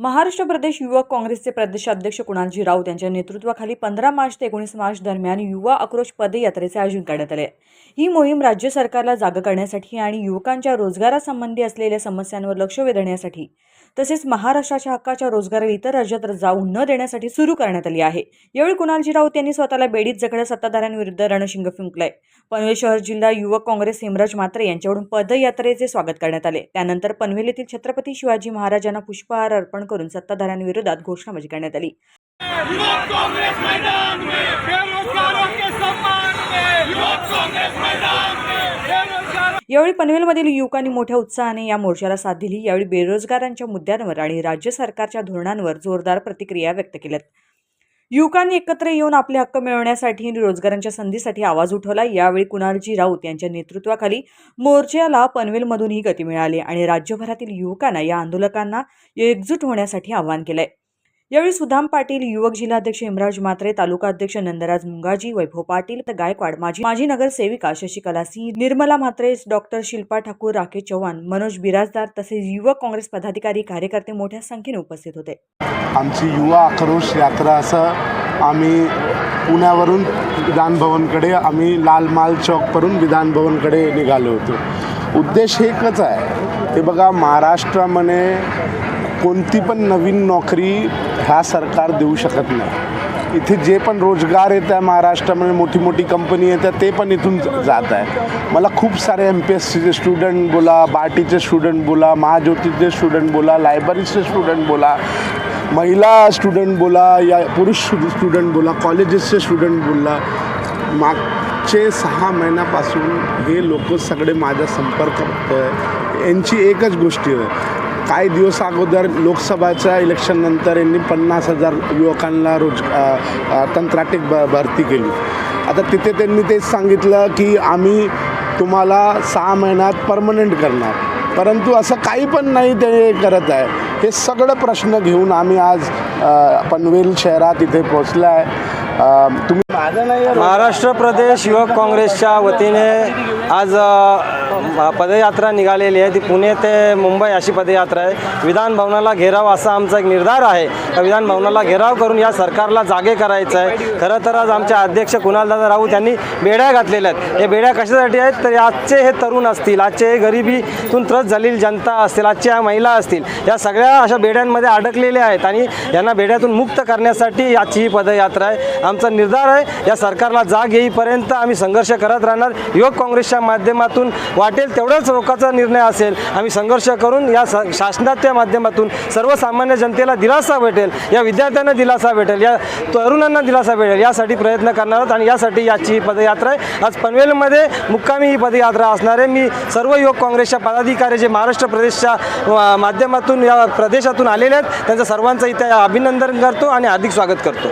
महाराष्ट्र प्रदेश युवक काँग्रेसचे प्रदेशाध्यक्ष कुणालजी राऊत यांच्या नेतृत्वाखाली पंधरा मार्च ते एकोणीस मार्च दरम्यान युवा आक्रोश पदयात्रेचे आयोजन करण्यात आले. ही मोहीम राज्य सरकारला जागा करण्यासाठी आणि युवकांच्या रोजगारासंबंधी असलेल्या समस्यांवर लक्ष वेधण्यासाठी तसेच महाराष्ट्राच्या हक्काच्या रोजगाराला इतर राज्यात जाऊ न देण्यासाठी सुरू करण्यात आली आहे. यावेळी कुणालजी राऊत यांनी स्वतःला बेडीत जगड्या सत्ताधाऱ्यांविरुद्ध रणशिंग फुंकलाय. पनवेल शहर जिल्हा युवक काँग्रेस हेमराज म्हात्रे यांच्याकडून पदयात्रेचे स्वागत करण्यात आले. त्यानंतर पनवेल येथील छत्रपती शिवाजी महाराजांना पुष्पहार अर्पण करून सत्ताधाऱ्यांविरोधात घोषणाबाजी करण्यात आली. यावेळी पनवेलमधील युवकांनी मोठ्या उत्साहाने या मोर्चाला साथ दिली. यावेळी बेरोजगारांच्या मुद्द्यांवर आणि राज्य सरकारच्या धोरणांवर जोरदार प्रतिक्रिया व्यक्त केल्यात. युवकांनी एकत्र येऊन आपले हक्क मिळवण्यासाठी आणि रोजगारांच्या संधीसाठी आवाज उठवला. यावेळी कुणालजी राऊत यांच्या नेतृत्वाखाली मोर्चाला पनवेलमधूनही गती मिळाली आणि राज्यभरातील युवकांना या आंदोलकांना एकजूट होण्यासाठी आवाहन केलंय. यावेळी सुदाम पाटील युवक जिल्हाध्यक्ष हिमराज म्हात्रे तालुका अध्यक्ष नंदराज मुंगाजी वैभव पाटील तर गायकवाड माजी माजी नगरसेविका शशिकला सिंह निर्मला म्हात्रे डॉक्टर शिल्पा ठाकूर राकेश चव्हाण मनोज बिराजदार तसेच युवक काँग्रेस पदाधिकारी कार्यकर्ते मोठ्या संख्येने उपस्थित होते. आमची युवा आक्रोश यात्रा असं आम्ही पुण्यावरून विधानभवनकडे आम्ही लाल माल चौकवरून विधानभवनकडे निघालो होतो. उद्देश एकच आहे. ते बघा महाराष्ट्रामध्ये कोणती पण नवीन नोकरी ह्या सरकार देऊ शकत नाही. इथे जे पण रोजगार येत आहे महाराष्ट्रामध्ये मोठी मोठी कंपनी येतात ते पण इथून जात आहे मला खूप सारे एम पी एस सीचे स्टुडंट बोला बार्टीचे स्टुडंट बोला महाज्योतीचे स्टुडंट बोला लायब्ररीचे स्टुडंट बोला महिला स्टुडंट बोला या पुरुष स्टुडंट बोला कॉलेजेसचे स्टुडंट बोला. मागचे सहा महिन्यापासून हे लोक सगळे माझ्या संपर्क आहे. यांची एकच गोष्टी आहे. काही दिवस अगोदर लोकसभाच्या इलेक्शननंतर यांनी पन्नास हजार युवकांना रोज कंत्राटी ब भरती केली. आता तिथे त्यांनी तेच सांगितलं की आम्ही तुम्हाला सहा महिन्यात परमनंट करणार. परंतु असं काही पण नाही ते करत आहे. हे सगळं प्रश्न घेऊन आम्ही आज पनवेल शहरात इथे पोचलो आहे. तुम्ही माझं नाही आहे. महाराष्ट्र प्रदेश युवक काँग्रेसच्या वतीने आज पदयात्रा निघालेली आहे. ती पुणे ते मुंबई अशी पदयात्रा आहे. विधान भवनाला घेराव असा आमचा एक निर्धार आहे. त्या विधान भवनाला घेराव करून या सरकारला जागे करायचं आहे. खरं तर आज आमचे अध्यक्ष कुणालदादा राऊत यांनी बेड्या घातलेल्या आहेत. हे बेड्या कशासाठी आहेत? तर आजचे हे तरुण असतील आजचे हे गरिबीतून त्रस्त झालेली जनता असतील आजच्या महिला असतील या सगळ्या अशा बेड्यांमध्ये अडकलेल्या आहेत आणि यांना बेड्यातून मुक्त करण्यासाठी आजची ही पदयात्रा आहे. आमचा निर्धार आहे या सरकारला जाग येईपर्यंत आम्ही संघर्ष करत राहणार. युवक काँग्रेसच्या माध्यमातून वाटेल तेवढाच रोखाचा निर्णय असेल. आम्ही संघर्ष करून या स- शासनाच्या माध्यमातून सर्वसामान्य जनतेला दिलासा भेटेल या विद्यार्थ्यांना दिलासा भेटेल या तरुणांना दिलासा भेटेल यासाठी प्रयत्न करणार आहोत आणि यासाठी याची ही पदयात्रा आहे. आज पनवेलमध्ये मुक्कामी ही पदयात्रा असणार आहे. मी सर्व युवक काँग्रेसच्या पदाधिकारी जे महाराष्ट्र प्रदेशच्या माध्यमातून या प्रदेशातून आलेले आहेत त्यांचं सर्वांचं इथे अभिनंदन करतो आणि अधिक स्वागत करतो.